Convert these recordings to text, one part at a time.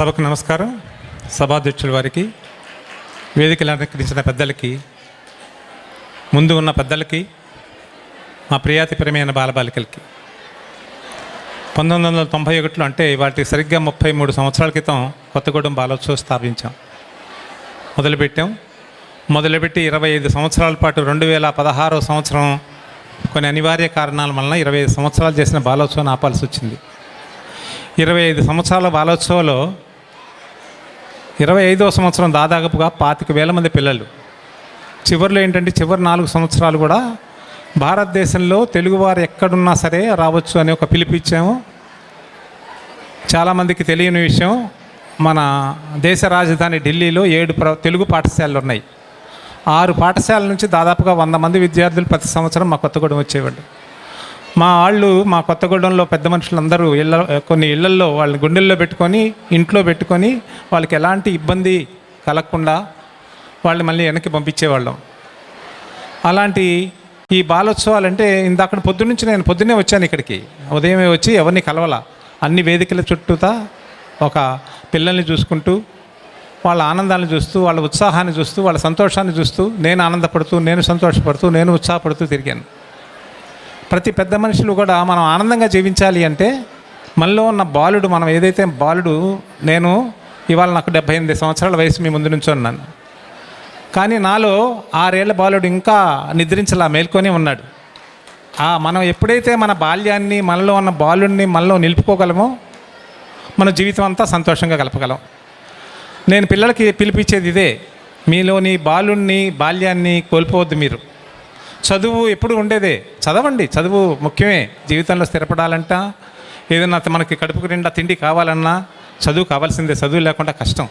సభకు నమస్కారం. సభాధ్యక్షుల వారికి వేదికలు అలంకరించిన పెద్దలకి ముందు ఉన్న పెద్దలకి మా ప్రియాతిపరమైన బాలబాలికలకి. పంతొమ్మిది వందల తొంభై ఒకటిలో అంటే వాటికి సరిగ్గా ముప్పై మూడు సంవత్సరాల క్రితం కొత్తగూడెం బాలోత్సవం స్థాపించాం. మొదలుపెట్టాం. మొదలుపెట్టి ఇరవై ఐదు సంవత్సరాల పాటు రెండు వేల పదహారో సంవత్సరం కొన్ని అనివార్య కారణాల వలన ఇరవై ఐదు సంవత్సరాలు చేసిన బాలోత్సవం ఆపాల్సి వచ్చింది. ఇరవై ఐదు సంవత్సరాల బాలోత్సవంలో ఇరవై ఐదో సంవత్సరం దాదాపుగా పాతిక వేల మంది పిల్లలు. చివరిలో ఏంటంటే చివరి నాలుగు సంవత్సరాలు కూడా భారతదేశంలో తెలుగువారు ఎక్కడున్నా సరే రావచ్చు అని ఒక పిలిపిచ్చాము చాలామందికి తెలియని విషయం మన దేశ రాజధాని ఢిల్లీలో ఏడు ప్ర తెలుగు పాఠశాలలు ఉన్నాయి. ఆరు పాఠశాలల నుంచి దాదాపుగా వంద మంది విద్యార్థులు ప్రతి సంవత్సరం మా కొత్తగూడెం వచ్చేవాళ్ళు. మా వాళ్ళు మా కొత్తగూడెంలో పెద్ద మనుషులందరూ ఇళ్ళ కొన్ని ఇళ్ళల్లో వాళ్ళని గుండెల్లో పెట్టుకొని ఇంట్లో పెట్టుకొని వాళ్ళకి ఎలాంటి ఇబ్బంది కలగకుండా వాళ్ళని మళ్ళీ వెనక్కి పంపించేవాళ్ళం. అలాంటి ఈ బాలోత్సవాలు అంటే ఇందాక పొద్దున్నుంచి నేను పొద్దున్నే వచ్చాను ఇక్కడికి. ఉదయమే వచ్చి ఎవరిని కలవాల. అన్ని వేదికల చుట్టూతా ఒక పిల్లల్ని చూసుకుంటూ వాళ్ళ ఆనందాన్ని చూస్తూ వాళ్ళ ఉత్సాహాన్ని చూస్తూ వాళ్ళ సంతోషాన్ని చూస్తూ నేను ఆనందపడుతూ నేను సంతోషపడుతూ నేను ఉత్సాహపడుతూ తిరిగాను. ప్రతి పెద్ద మనుషులు కూడా మనం ఆనందంగా జీవించాలి అంటే మనలో ఉన్న బాలుడు మనం ఏదైతే బాలుడు నేను ఇవాళ నాకు డెబ్బై ఎనిమిది సంవత్సరాల వయసు మీ ముందు నుంచి ఉన్నాను. కానీ నాలో ఆరేళ్ళ బాలుడు ఇంకా నిద్రించలా మేల్కొని ఉన్నాడు. ఆ మనం ఎప్పుడైతే మన బాల్యాన్ని మనలో ఉన్న బాలుడిని మనలో నిలుపుకోగలమో మన జీవితం అంతా సంతోషంగా గలపగలం నేను పిల్లలకి పిలిపించేది ఇదే మీలోని బాలుణ్ణి బాల్యాన్ని కోల్పోవద్దు మీరు. చదువు ఎప్పుడు ఉండేదే? చదవండి. చదువు ముఖ్యమే. జీవితంలో స్థిరపడాలంట. ఏదైనా మనకి కడుపుకు నిండా తిండి కావాలన్నా చదువు కావాల్సిందే. చదువు లేకుండా కష్టం.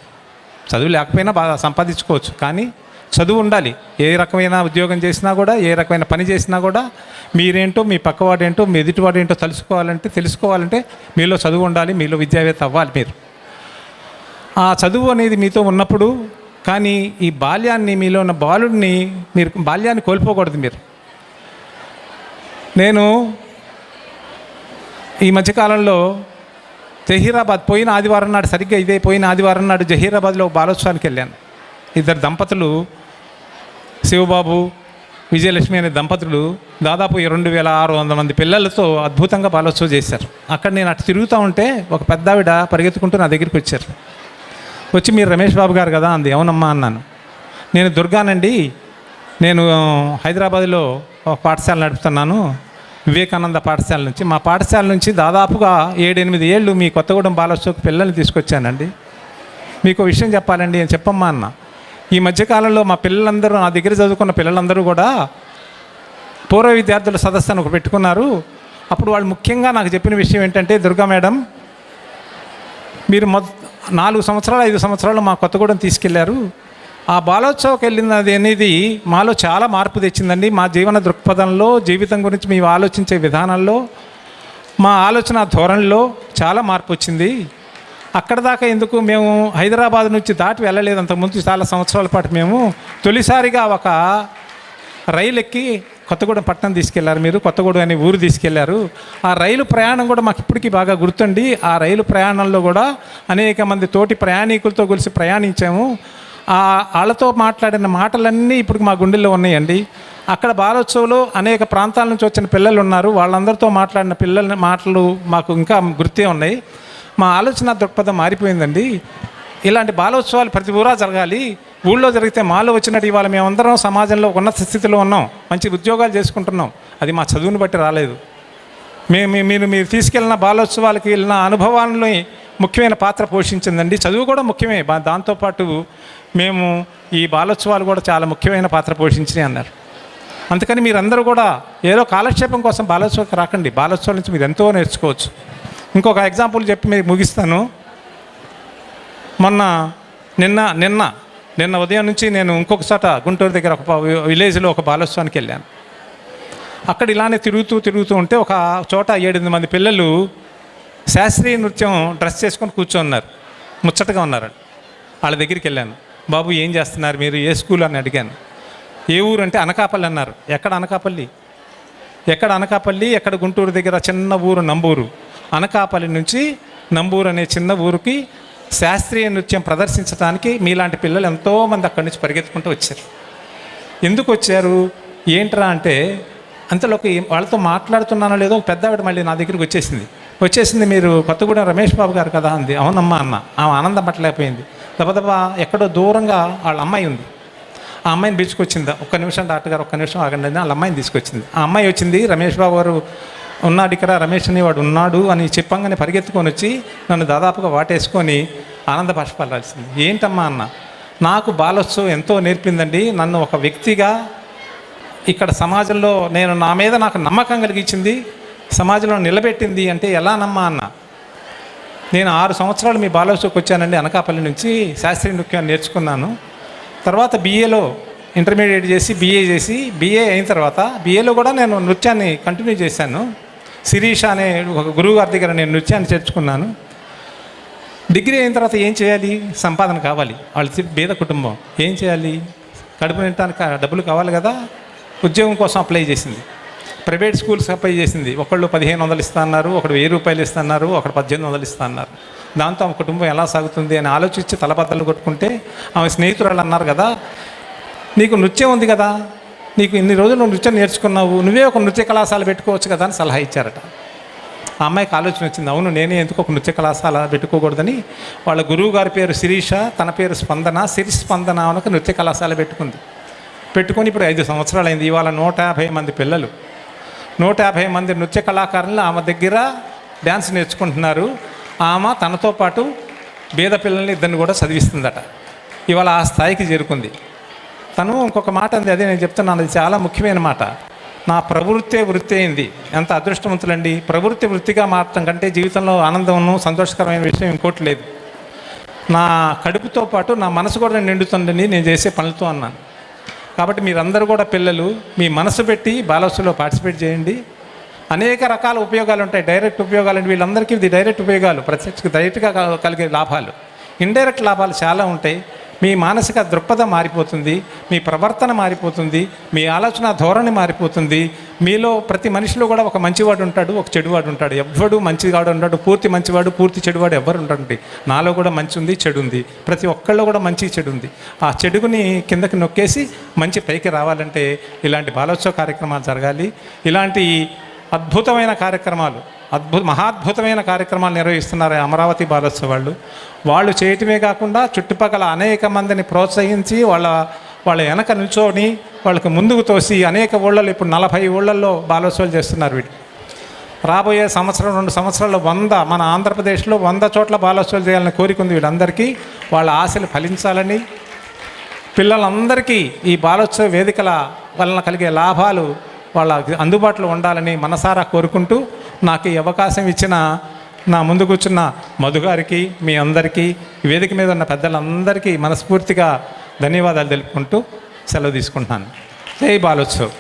చదువు లేకపోయినా బాగా సంపాదించుకోవచ్చు. కానీ చదువు ఉండాలి. ఏ రకమైన ఉద్యోగం చేసినా కూడా ఏ రకమైన పని చేసినా కూడా మీరేంటో మీ పక్కవాడేంటో మీ ఎదుటివాడేంటో తెలుసుకోవాలంటే తెలుసుకోవాలంటే మీలో చదువు ఉండాలి. మీలో విద్యావేత్త అవ్వాలి మీరు. ఆ చదువు అనేది మీతో ఉన్నప్పుడు కానీ ఈ బాల్యాన్ని మీలో ఉన్న బాలుడిని మీరు బాల్యాన్ని కోల్పోకూడదు మీరు. నేను ఈ మధ్యకాలంలో జహీరాబాద్ పోయిన ఆదివారం నాడు సరిగ్గా ఇదే పోయిన ఆదివారం నాడు జహీరాబాద్లో బాలోత్సవానికి వెళ్ళాను. ఇద్దరు దంపతులు శివబాబు విజయలక్ష్మి అనే దంపతులు దాదాపు రెండు వేల ఆరు వందల మంది పిల్లలతో అద్భుతంగా బాలోత్సవం చేశారు. అక్కడ నేను అటు తిరుగుతూ ఉంటే ఒక పెద్ద ఆవిడ పరిగెత్తుకుంటూ నా దగ్గరికి వచ్చారు. వచ్చి మీరు రమేష్ బాబు గారు కదా అంది. అవునమ్మా అన్నాను. నేను దుర్గానండి. నేను హైదరాబాద్లో ఒక పాఠశాల నడుపుతున్నాను. వివేకానంద పాఠశాల నుంచి. మా పాఠశాల నుంచి దాదాపుగా ఏడెనిమిది ఏళ్ళు మీ కొత్తగూడెం బాలోత్సవకు పిల్లల్ని తీసుకొచ్చానండి. మీకు విషయం చెప్పాలండి నేను చెప్పమ్మా అన్న. ఈ మధ్యకాలంలో మా పిల్లలందరూ నా దగ్గర చదువుకున్న పిల్లలందరూ కూడా పూర్వ విద్యార్థుల సదస్సును ఒక పెట్టుకున్నారు. అప్పుడు వాళ్ళు ముఖ్యంగా నాకు చెప్పిన విషయం ఏంటంటే దుర్గా మేడం మీరు మొ నాలుగు సంవత్సరాలు ఐదు సంవత్సరాలు మా కొత్తగూడెం తీసుకెళ్ళారు. ఆ బాలోత్సవకి వెళ్ళినది అనేది మాలో చాలా మార్పు తెచ్చిందండి. మా జీవన దృక్పథంలో జీవితం గురించి మేము ఆలోచించే విధానంలో మా ఆలోచన ధోరణిలో చాలా మార్పు వచ్చింది. అక్కడ దాకా ఎందుకు మేము హైదరాబాద్ నుంచి దాటి వెళ్ళలేదు. అంతకుముందు చాలా సంవత్సరాల పాటు మేము తొలిసారిగా ఒక రైలు ఎక్కి కొత్తగూడెం పట్టణం తీసుకెళ్ళారు మీరు. కొత్తగూడెం అనే ఊరు తీసుకెళ్ళారు. ఆ రైలు ప్రయాణం కూడా మాకు ఇప్పటికీ బాగా గుర్తుండి ఆ రైలు ప్రయాణంలో కూడా అనేక మంది తోటి ప్రయాణికులతో కలిసి ప్రయాణించాము. వాళ్ళతో మాట్లాడిన మాటలన్నీ ఇప్పుడు మా గుండెల్లో ఉన్నాయండి. అక్కడ బాలోత్సవంలో అనేక ప్రాంతాల నుంచి వచ్చిన పిల్లలు ఉన్నారు. వాళ్ళందరితో మాట్లాడిన పిల్లల మాటలు మాకు ఇంకా గుర్తే ఉన్నాయి. మా ఆలోచన దృక్పథం మారిపోయిందండి. ఇలాంటి బాలోత్సవాలు ప్రతి ఊరా జరగాలి. ఊళ్ళో జరిగితే మాలో వచ్చినట్టు ఇవాళ మేమందరం సమాజంలో ఉన్నత స్థితిలో ఉన్నాం. మంచి ఉద్యోగాలు చేసుకుంటున్నాం. అది మా చదువుని బట్టి రాలేదు. మేము మీరు మీరు తీసుకెళ్ళిన బాలోత్సవాలకి వెళ్ళిన అనుభవాలని ముఖ్యమైన పాత్ర పోషించిందండి. చదువు కూడా ముఖ్యమే. దాంతోపాటు మేము ఈ బాలోత్సవాలు కూడా చాలా ముఖ్యమైన పాత్ర పోషించినాయి అన్నారు. అందుకని మీరందరూ కూడా ఏదో కాలక్షేపం కోసం బాలోత్సవానికి రాకండి. బాలోత్సవం నుంచి మీరు ఎంతో నేర్చుకోవచ్చు. ఇంకొక ఎగ్జాంపుల్ చెప్పి మీరు ముగిస్తాను. మొన్న నిన్న నిన్న నిన్న ఉదయం నుంచి నేను ఇంకొక చోట గుంటూరు దగ్గర ఒక విలేజ్లో ఒక బాలోత్సవానికి వెళ్ళాను. అక్కడ ఇలానే తిరుగుతూ తిరుగుతూ ఉంటే ఒక చోట ఏడెనిమిది మంది పిల్లలు శాస్త్రీయ నృత్యం డ్రెస్ చేసుకొని కూర్చోన్నారు. ముచ్చటగా ఉన్నారు వాళ్ళ దగ్గరికి వెళ్ళాను. బాబు ఏం చేస్తున్నారు మీరు? ఏ స్కూల్? అని అడిగాను. ఏ ఊరు? అంటే అనకాపల్లి అన్నారు. ఎక్కడ అనకాపల్లి? ఎక్కడ అనకాపల్లి? ఎక్కడ గుంటూరు దగ్గర చిన్న ఊరు నంబూరు. అనకాపల్లి నుంచి నంబూరు అనే చిన్న ఊరికి శాస్త్రీయ నృత్యం ప్రదర్శించడానికి మీలాంటి పిల్లలు ఎంతోమంది అక్కడి నుంచి పరిగెత్తుకుంటూ వచ్చారు. ఎందుకు వచ్చారు? ఏంట్రా? అంటే అంతలోకి వాళ్ళతో మాట్లాడుతున్నానో లేదో ఒక పెద్ద ఆవిడ మళ్ళీ నా దగ్గరికి వచ్చేసింది. వచ్చేసింది మీరు కొత్తగూడెం రమేష్ బాబు గారు కదా అంది. అవునమ్మా అన్న. ఆమె ఆనందం పట్టలేకపోయింది. దబదబా ఎక్కడో దూరంగా వాళ్ళ అమ్మాయి ఉంది. ఆ అమ్మాయిని పిలుచుకొచ్చింది. ఒక్క నిమిషం డాక్టర్ గారు ఒక్క నిమిషం ఆగండి అని వాళ్ళ అమ్మాయిని తీసుకొచ్చింది. ఆ అమ్మాయి వచ్చింది. రమేష్ బాబు గారు ఉన్నాడు ఇక్కడ. రమేష్ అని వాడు ఉన్నాడు అని చెప్పంగానే పరిగెత్తుకొని వచ్చి నన్ను దాదాపుగా వాటేసుకొని ఆనంద బాష్పాలాల్సింది ఏంటమ్మా అన్న? నాకు బాలోత్సవం ఎంతో నేర్పిందండి. నన్ను ఒక వ్యక్తిగా ఇక్కడ సమాజంలో నేను నా మీద నాకు నమ్మకం కలిగించింది. సమాజంలో నిలబెట్టింది అంటే ఎలా నమ్మా అన్న? నేను ఆరు సంవత్సరాలు మీ బాలోత్సవకు వచ్చానండి అనకాపల్లి నుంచి శాస్త్రీయ నృత్యం నేర్చుకున్నాను. తర్వాత బీఏలో ఇంటర్మీడియట్ చేసి బీఏ చేసి బీఏ అయిన తర్వాత బీఏలో కూడా నేను నృత్యాన్ని కంటిన్యూ చేశాను. శిరీష అనే ఒక గురువు గారి దగ్గర నేను నృత్యాన్ని చేర్చుకున్నాను. డిగ్రీ అయిన తర్వాత ఏం చేయాలి? సంపాదన కావాలి. వాళ్ళ బీద కుటుంబం. ఏం చేయాలి? కడుపు నింటానికి డబ్బులు కావాలి కదా? ఉద్యోగం కోసం అప్లై చేసింది. ప్రైవేట్ స్కూల్స్ అప్లై చేసింది. ఒకళ్ళు పదిహేను వందలు ఇస్తున్నారు ఒకడు వెయ్యి రూపాయలు ఇస్తున్నారు ఒకడు పద్దెనిమిది వందలు ఇస్తున్నారు దాంతో ఆమె కుటుంబం ఎలా సాగుతుంది అని ఆలోచించి తలబద్దలు కొట్టుకుంటే ఆమె స్నేహితురాలు అన్నారు కదా నీకు నృత్యం ఉంది కదా నీకు ఇన్ని రోజులు నువ్వు నృత్యం నేర్చుకున్నావు నువ్వే ఒక నృత్య కళాశాల పెట్టుకోవచ్చు కదా అని సలహా ఇచ్చారట. ఆ అమ్మాయికి ఆలోచన వచ్చింది అవును నేనే ఎందుకు ఒక నృత్య కళాశాల పెట్టుకోకూడదని? వాళ్ళ గురువు గారి పేరు శిరీష తన పేరు స్పందన సిరి స్పందన అని ఒక నృత్య కళాశాల పెట్టుకుంది. పెట్టుకొని ఇప్పుడు ఐదు సంవత్సరాలు అయింది ఇవాళ నూట యాభై మంది పిల్లలు. నూట యాభై మంది నృత్య కళాకారులు ఆమె దగ్గర డ్యాన్స్ నేర్చుకుంటున్నారు. ఆమె తనతో పాటు బీద పిల్లల్ని ఇద్దరిని కూడా చదివిస్తుందట. ఇవాళ ఆ స్థాయికి చేరుకుంది. తను ఇంకొక మాట అంది అదే నేను చెప్తున్నాను అది చాలా ముఖ్యమైన మాట. నా ప్రవృత్తే వృత్తి అయింది. ఎంత అదృష్టవంతులండి. ప్రవృత్తి వృత్తిగా మారటం కంటే జీవితంలో ఆనందం సంతోషకరమైన విషయం ఇంకోటి లేదు. నా కడుపుతో పాటు నా మనసు కూడా నిండుతుందని నేను చేసే పనులతో అన్నాను. కాబట్టి మీరందరూ కూడా పిల్లలు మీ మనసు పెట్టి బాలోత్సవలో పార్టిసిపేట్ చేయండి. అనేక రకాల ఉపయోగాలు ఉంటాయి. డైరెక్ట్ ఉపయోగాలు అంటే వీళ్ళందరికీ ఇది డైరెక్ట్ ఉపయోగాలు. ప్రత్యక్ష డైరెక్ట్గా కలిగే లాభాలు. ఇండైరెక్ట్ లాభాలు చాలా ఉంటాయి. మీ మానసిక దృక్పథం మారిపోతుంది. మీ ప్రవర్తన మారిపోతుంది. మీ ఆలోచన ధోరణి మారిపోతుంది. మీలో ప్రతి మనిషిలో కూడా ఒక మంచివాడు ఉంటాడు ఒక చెడువాడు ఉంటాడు. ఎవ్వడు మంచివాడు ఉంటాడు పూర్తి మంచివాడు పూర్తి చెడువాడు ఎవ్వరు ఉంటాడండి నాలో కూడా మంచి ఉంది చెడు ఉంది ప్రతి ఒక్కళ్ళు కూడా మంచి చెడు ఉంది ఆ చెడుగుని కిందకి నొక్కేసి మంచి పైకి రావాలంటే ఇలాంటి బాలోత్సవ కార్యక్రమాలు జరగాలి. ఇలాంటి అద్భుతమైన కార్యక్రమాలు అద్భుత మహాద్భుతమైన కార్యక్రమాలు నిర్వహిస్తున్నారు అమరావతి బాలోత్సవ వాళ్ళు వాళ్ళు చేయటమే కాకుండా చుట్టుపక్కల అనేక మందిని ప్రోత్సహించి వాళ్ళ వాళ్ళ వెనక నిల్చొని వాళ్ళకి ముందుకు తోసి అనేక ఊళ్ళలో ఇప్పుడు నలభై ఊళ్ళల్లో బాలోత్సవాలు చేస్తున్నారు వీళ్ళు. రాబోయే సంవత్సరం రెండు సంవత్సరాల్లో వంద మన ఆంధ్రప్రదేశ్లో వంద చోట్ల బాలోత్సవాలు చేయాలని కోరిక ఉంది వీళ్ళందరికీ. వాళ్ళ ఆశలు ఫలించాలని పిల్లలందరికీ ఈ బాలోత్సవ వేదికల వలన కలిగే లాభాలు వాళ్ళ అందుబాటులో ఉండాలని మనసారా కోరుకుంటూ నాకు ఈ అవకాశం ఇచ్చిన నా ముందు కూర్చున్న మధుగారికి మీ అందరికీ వేదిక మీద ఉన్న పెద్దలందరికీ మనస్ఫూర్తిగా ధన్యవాదాలు తెలుపుకుంటూ సెలవు తీసుకుంటున్నాను. జై బాలోత్సవ్.